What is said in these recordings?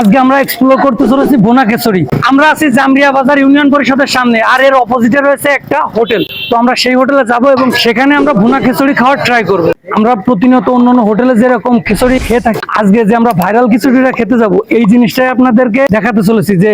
আজকে আমরা এক্সপ্লোর করতে চলেছি বোনা কেশরি আমরা আছি জামরিয়া বাজার ইউনিয়ন পরিষদের সামনে, আর এর অপোজিটে রয়েছে একটা হোটেল। তো আমরা সেই হোটেলে যাব এবং সেখানে আমরা ভুনা খিচুড়ি খাওয়ার ট্রাই করব। আমরা প্রতিনিয়ত অন্য অন্য হোটেলে যেরকম খিচুড়ি খেয়ে থাকি আজকে যে আমরা ভাইরাল খিচুড়িটা খেতে যাব, এই জিনিসটাই আপনাদেরকে দেখাতে চলেছি যে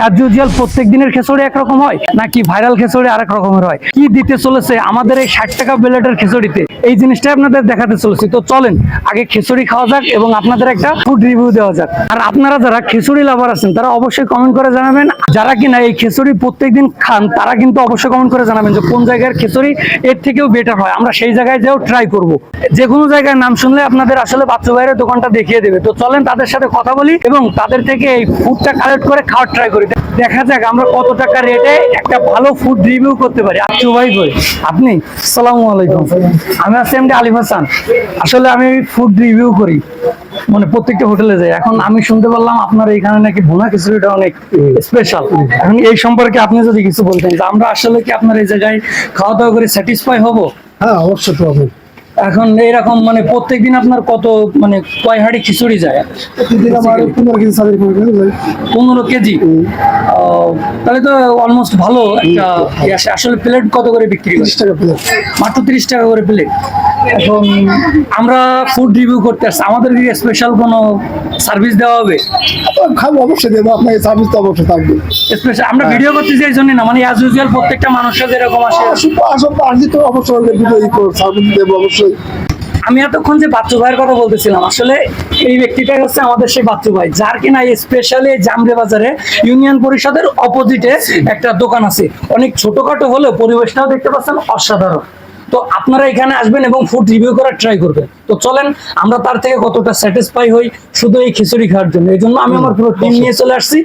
অ্যাজ প্রত্যেক দিনের খিচুড়ি একরকম হয় নাকি ভাইরাল খিচুড়ি আরেক রকমের হয়? কি দিতে চলেছে আমাদের এই ষাট টাকা প্লেটের খিচুড়িতে এই জিনিসটাই আপনাদের দেখাতে চলেছি। তো চলেন, আগে খিচুড়ি খাওয়া যাক এবং আপনাদের একটা ফুড রিভিউ দেওয়া যাক। আর আপনারা যারা খিচুড়ি লাভার আছেন, তারা অবশ্যই কমেন্ট করে জানাবেন। যারা কিনা এই খিচুড়ি প্রত্যেকদিন খান, তারা কিন্তু অবশ্যই কমেন্ট করে জানাবেন যে কোন জায়গার খিচুড়ি এর থেকেও বেটার হয়। আমরা সেই জায়গায় যেও ট্রাই করব। যে কোনো জায়গায় নাম শুনলে আপনাদের আসলে বাচ্চু ভাইয়ের দোকানটা দেখিয়ে দেবে। তো চলেন তাদের সাথে কথা বলি এবং তাদের থেকে এই ফুডটা কালেক্ট করে খাওয়ার ট্রাই করি। দেখা যাক আমরা কত টাকা রেটে একটা ভালো ফুড রিভিউ করতে পারি। আচ্ছু ভাই কই? আপনি? সালামু আলাইকুম। আমি আছি এমডি আলিফ হাসান। আসলে আমি ফুড রিভিউ করি। মানে প্রত্যেকটা হোটেলে যাই। এখন আমি শুনতে পারলাম আপনার এখানে নাকি ভুনা খিচুড়িটা অনেক স্পেশাল এখন এই সম্পর্কে আপনি যদি কিছু বলতেন যে আমরা আসলে কি আপনার এই জায়গায় খাওয়া দাওয়া করে স্যাটিসফাই হব? হ্যাঁ অবশ্যই তো হবে। এখন এইরকম মানে প্রত্যেকদিন আপনার কত মানে কয় হাড়ি খিচুড়ি যায়? পনেরো কেজি তাহলে তো অলমোস্ট ভালো একটা ইয়ে আসলে প্লেট কত করে বিক্রি টাকা প্লেট মাত্র তিরিশ টাকা করে প্লেট এখন আমরা ফুড রিভিউ করতে আসছি। আমাদের কি স্পেশাল কোনো সার্ভিস দেওয়া হবে? খাব অবশ্যই দেবো। আপনাকে সার্ভিস তো অবশ্যই থাকবে। স্পেশাল আমরা ভিডিও করতে চাই জন্য না। মানে অ্যাজ ইউজুয়াল প্রত্যেকটা মানুষের যেরকম আসে। আসলে তো অবশ্যই সার্ভিস দেবো অবশ্যই। আমি এতক্ষণ যে বাচ্চু ভাইয়ের কথা বলতেছিলাম, আসলে এই ব্যক্তিটাই হচ্ছে আমাদের সেই বাচ্চু ভাই, যার কিনা স্পেশালি জামরে বাজারে ইউনিয়ন পরিষদের অপোজিটে একটা দোকান আছে। অনেক ছোটখাটো হলেও পরিবেশটাও দেখতে পাচ্ছেন অসাধারণ। তো আপনারা এখানে আসবেন এবং ফুড রিভিউ করার ট্রাই করবেন। তো চলেন আমরা তার থেকে কতটা স্যাটিসফাই হই শুধু এই খিচুড়ি খাওয়ার জন্য। এই জন্য আমি আমার পুরো টিম নিয়ে চলে আসছি।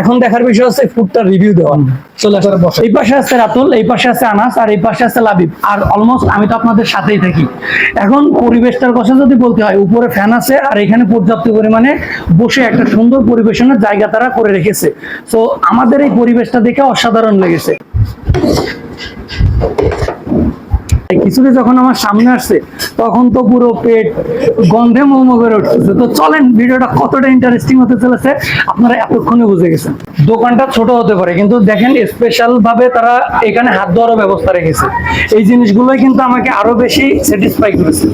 এখন দেখার বিষয় হচ্ছে ফুডটা রিভিউ দেওয়া। চলে আসে। বসো। এই পাশে আছে রাতুল এই পাশে আছে আনাস আর এই পাশে আছে লাবিব। আর অলমোস্ট আমি তো আপনাদের সাথেই থাকি। এখন পরিবেশটার কথা যদি বলতে হয় উপরে ফ্যান আছে আর এখানে পর্যাপ্ত পরিমাণে বসে একটা সুন্দর পরিবেশনের জায়গা তারা করে রেখেছে। তো আমাদের এই পরিবেশটা দেখে অসাধারণ লেগেছে। খিচুড়ি যখন আমার সামনে আসছে, তখন তো পুরো পেট গন্ধে মোমো করে উঠতেছে। তো চলেন, ভিডিওটা কতটা ইন্টারেস্টিং হতে চলেছে, আপনারা এতক্ষণে বুঝে গেছেন। দোকানটা ছোট হতে পারে, কিন্তু দেখেন স্পেশাল ভাবে তারা এখানে হাত ধোয়ারও ব্যবস্থা রেখেছে। এই জিনিসগুলোই কিন্তু আমাকে আরও বেশি স্যাটিসফাই করেছে।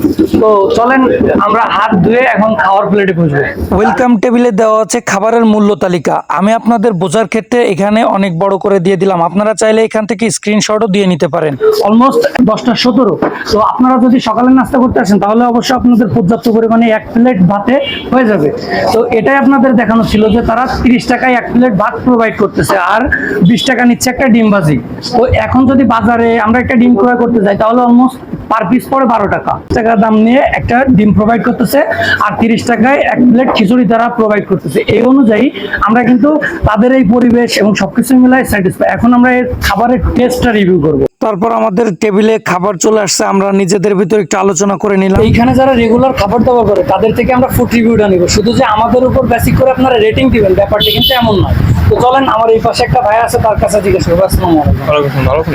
তো চলেন, আমরা হাত ধুয়ে এখন খাওয়ার প্লেটে বসবো। ওয়েলকাম টেবিলে দেওয়া আছে খাবারের মূল্য তালিকা। আমি আপনাদের বোঝার ক্ষেত্রে এখানে অনেক বড় করে দিয়ে দিলাম। আপনারা চাইলে এখান থেকে স্ক্রিনশটও দিয়ে নিতে পারেন। অলমোস্ট দশটা সতেরো। তো আপনারা যদি সকালে নাস্তা করতে আসেন, তাহলে অবশ্যই আপনাদের পর্যাপ্ত পরিমাণে এক প্লেট ভাতে হয়ে যাবে। তো এটাই আপনাদের দেখানো ছিল যে তারা তিরিশ টাকায় এক প্লেট ভাত প্রোভাইড করতেছে আর বিশ টাকা নিচ্ছে একটা ডিম ভাজি। তো এখন যদি বাজারে আমরা একটা ডিম ক্রয় করতে যাই, তাহলে অলমোস্ট পার পিস পড়ে বারো টাকা। টাকা দাম নিয়ে একটা ডিম প্রোভাইড করতেছে আর তিরিশ টাকায় এক প্লেট খিচুড়ি তারা প্রোভাইড করতেছে। এই অনুযায়ী আমরা কিন্তু তাদের এই পরিবেশ এবং সবকিছু মিলাই স্যাটিসফাই এখন আমরা এর খাবারের টেস্টটা রিভিউ করব। তারপর আমাদের টেবিলে খাবার চলে আসছে আমরা নিজেদের ভিতর একটু আলোচনা করে নিলাম। এইখানে যারা রেগুলার খাবার দাবার করে তাদের থেকে আমরা ফুড রিভিউটা নিব। শুধু যে আমাদের উপর বেসিক করে আপনারা রেটিং দিবেন ব্যাপারটা কিন্তু এমন নয়। তো চলেন আমার এই পাশে একটা ভাই আছে তার কাছে জিজ্ঞেস করব। আসসালামু আলাইকুম?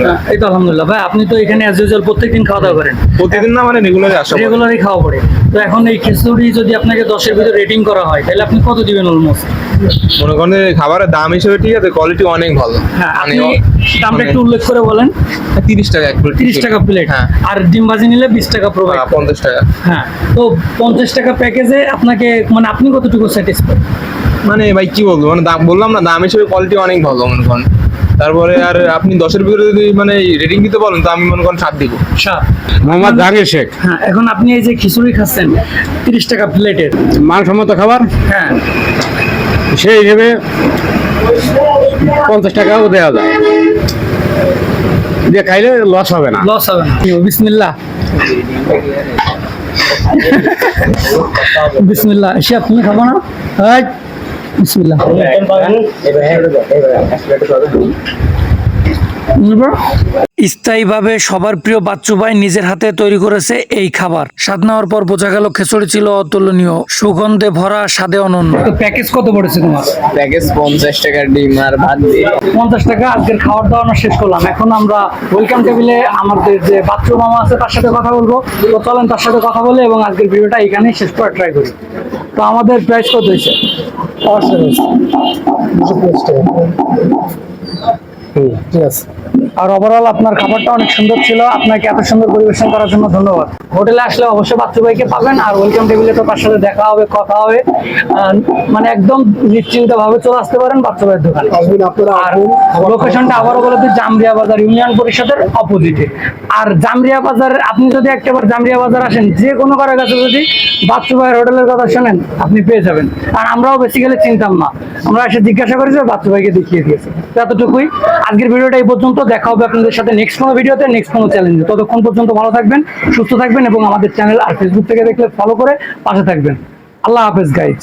হ্যাঁ, এই তো আলহামদুলিল্লাহ। ভাই আপনি তো এখানে অ্যাজ ইউজুয়াল প্রত্যেকদিন খাওয়া দাওয়া করেন। প্রতিদিন না মানে রেগুলারই আসা রেগুলারই খাওয়া পড়ে। তো এখন এই খিচুড়ি যদি আপনাকে দশের ভিতরে রেটিং করা হয় তাহলে আপনি কত দিবেন অলমোস্ট মনে করেন খাবারের দাম হিসেবে ঠিক আছে কোয়ালিটি অনেক ভালো। হ্যাঁ মানে আপনি দামটা একটু উল্লেখ করে বলেন। তিরিশ টাকা এক প্লেট তিরিশ টাকা প্লেট হ্যাঁ। আর ডিম ভাজি নিলে বিশ টাকা প্রোভাইড হ্যাঁ, পঞ্চাশ টাকা। হ্যাঁ তো পঞ্চাশ টাকা প্যাকেজে আপনাকে মানে আপনি কতটুকু স্যাটিসফাই মানে ভাই কি বলব? মানে দাম বললাম না দাম হিসেবে কোয়ালিটি অনেক ভালো মনে করেন। তারপরে আর আপনি দশের ভিতরে যদি মানে রেটিং দিতে বলেন তো আমি মনে করেন সাত দিব। সাত। মোহাম্মদ জাহাঙ্গীর শেখ। হ্যাঁ এখন আপনি এই যে খিচুড়ি খাচ্ছেন তিরিশ টাকা প্লেটের মানসম্মত খাবার? হ্যাঁ। সেই হিসেবে পঞ্চাশ টাকাও দেওয়া যায়। দিয়ে খাইলে লস হবে না। লস হবে না। বিসমিল্লা বিসমিল্লা এসে তুমি খাব না? এই, বিসমিল্লাহ। স্থায়ীভাবে সবার প্রিয় বাচ্চু ভাই নিজের হাতে তৈরি করেছে এই খাবার। স্বাদ নেওয়ার পর বোঝা গেল খিচুড়ি ছিল অতুলনীয়। সুগন্ধে ভরা স্বাদে অনন্য। প্যাকেজ কত পড়েছে তোমার? প্যাকেজ পঞ্চাশ টাকার ডিম আর ভাত দিয়ে। পঞ্চাশ টাকা আজকের খাওয়ার দাওয়া আমরা শেষ করলাম। এখন আমরা ওয়েলকাম টেবিলে আমাদের যে বাচ্চু মামা আছে তার সাথে কথা বলব। তো চলেন তার সাথে কথা বলে এবং আজকের ভিডিওটা এখানেই শেষ করার ট্রাই করি। তো আমাদের প্রাইস কত হয়েছে? টাকা। ঠিক আছে। আর ওভারঅল আপনার খাবারটা অনেক সুন্দর ছিল। আপনাকে এত সুন্দর পরিবেশন করার জন্য ধন্যবাদ। হোটেলে আসলে অবশ্যই বাচ্চু ভাইকে পাবেন আর ওয়েলকাম টেবিলে তো তার সাথে দেখা হবে কথা হবে। মানে একদম নিশ্চিন্ত ভাবে চলে আসতে পারেন বাচ্চু ভাইয়ের দোকানে। আর লোকেশনটা আবারও বলে দিই জামরিয়া বাজার ইউনিয়ন পরিষদের অপোজিটে আর জামরিয়া বাজার আপনি যদি একটাবার জামরিয়া বাজার আসেন যে কোনো কারোর কাছে যদি বাচ্চু ভাইয়ের হোটেলের কথা শোনেন আপনি পেয়ে যাবেন। আর আমরাও বেসিক্যালি চিনতাম না। আমরা এসে জিজ্ঞাসা করেছি বাচ্চু ভাইকে দেখিয়ে দিয়েছে। এতটুকুই। আজকের ভিডিওটা এই পর্যন্ত। দেখা হবে আপনাদের সাথে নেক্সট কোনো ভিডিওতে নেক্সট কোনো চ্যালেঞ্জে ততক্ষণ পর্যন্ত ভালো থাকবেন, সুস্থ থাকবেন এবং আমাদের চ্যানেল আর ফেসবুক থেকে দেখলে ফলো করে পাশে থাকবেন। আল্লাহ হাফেজ গাইজ